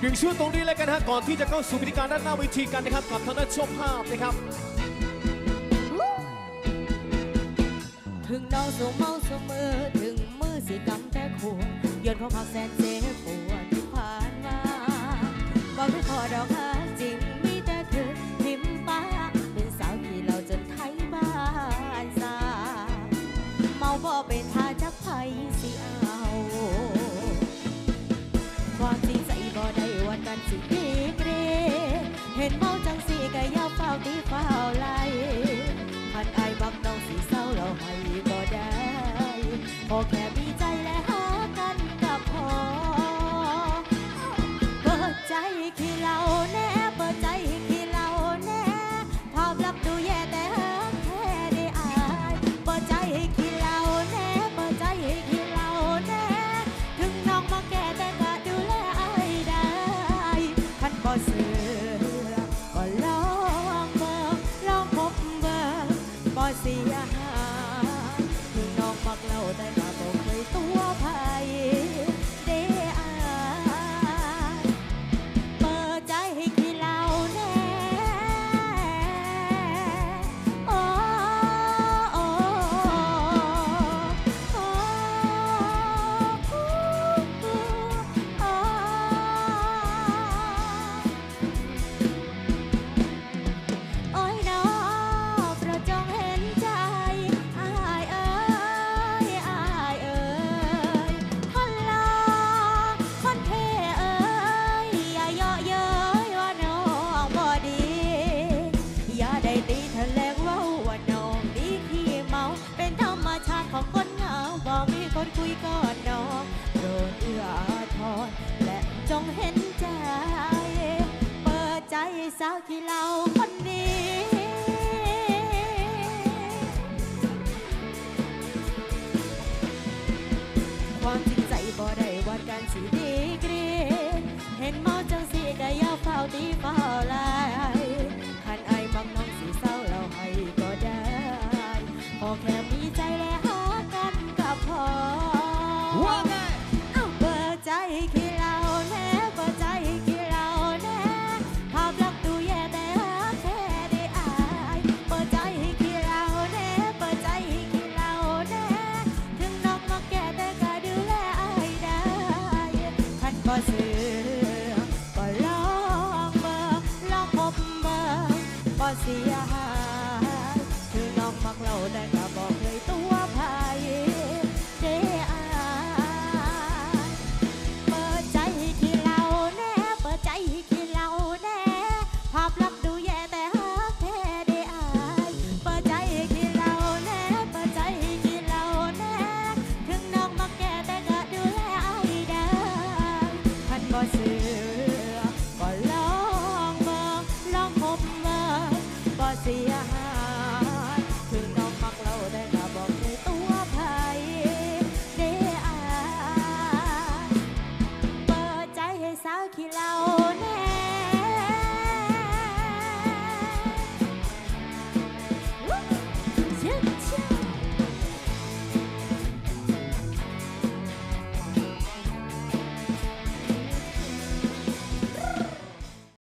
หนึ่งช่วงตรงนี้แล้วกันฮะก่อนที่จะเข้าสู่พิธีการด้านหน้าเวทีกันนะครับกับทางด้านชมภาพนะครับถึงน้องสูเมาเสมอถึงมือสีกำแต่ขวดย้อของเขแสนเจ็บปวด คุยก่อนนองโดนเอื้อทอนทรและจงเห็นใจ เปิดใจสาวที่เราคนนี้ ความจริง fazer.